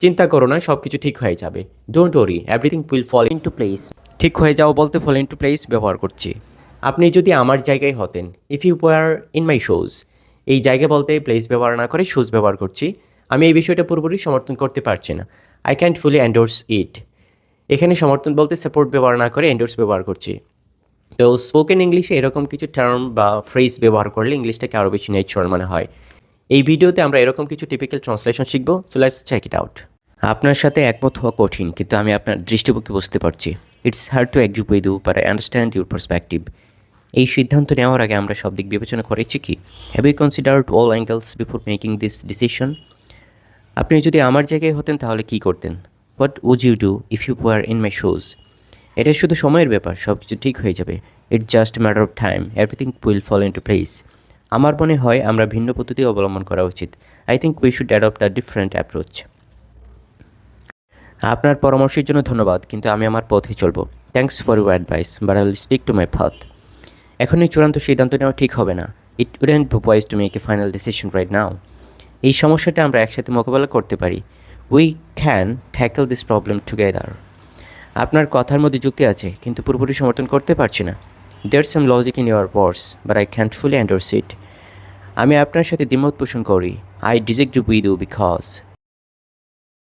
চিন্তা করো না সব কিছু ঠিক হয়ে যাবে। Don't worry everything will fall in to place ঠিক হয়ে যাও বলতে ফল ইন টু প্লেস ব্যবহার করছি। আপনি যদি আমার জায়গায় হতেন if you were in my shoes এই জায়গা বলতে প্লেস ব্যবহার না করে শুজ ব্যবহার করছি। আমি এই বিষয়টা পুরোপুরি সমর্থন করতে পারছি না। I can't fully endorse it এখানে সমর্থন বলতে সাপোর্ট ব্যবহার না করে এন্ডোর্স ব্যবহার করছি। তো স্পোকেন ইংলিশে এরকম কিছু টার্ম বা ফ্রেজ ব্যবহার করলে ইংলিশটাকে আরও বেশি নেচার মনে হয়। এই ভিডিওতে আমরা এরকম কিছু টিপিক্যাল ট্রান্সলেশন শিখব so let's check it out আপনার সাথে একমত হওয়া কঠিন, কিন্তু আমি আপনার দৃষ্টিভঙ্গি বুঝতে পারছি। It's hard to agree with you but I understand your perspective এই সিদ্ধান্ত নেওয়ার আগে আমরা সব দিক বিবেচনা করেছি কি? Have you considered all angles before making this decision আপনি যদি আমার জায়গায় হতেন, তাহলে কি করতেন? What would you do if you were in my shoes এটা শুধু সময়ের ব্যাপার, সব কিছু ঠিক হয়ে যাবে। It just matter of time everything will fall in to place আমার মনে হয় আমরা ভিন্ন পদ্ধতি অবলম্বন করা উচিত। I think we should adopt a different approach আপনার পরামর্শের জন্য ধন্যবাদ, কিন্তু আমি আমার পথে চলবো। Thanks for your advice but I will stick to my path এখন এই চূড়ান্ত সিদ্ধান্ত নেওয়া ঠিক হবে না। It wouldn't প্রোপাইজ to make a final decision right now এই সমস্যাটা আমরা একসাথে মোকাবেলা করতে পারি। We can tackle this problem together আপনার কথার মধ্যে যুক্তি আছে, কিন্তু পুরোপুরি সমর্থন করতে পারছি না। There some logic in your words but I can't fully endorse it আমি আপনার সাথে দ্বিমত পোষণ করি। আই ডিজেক্ট উইথ ইউ বিকজ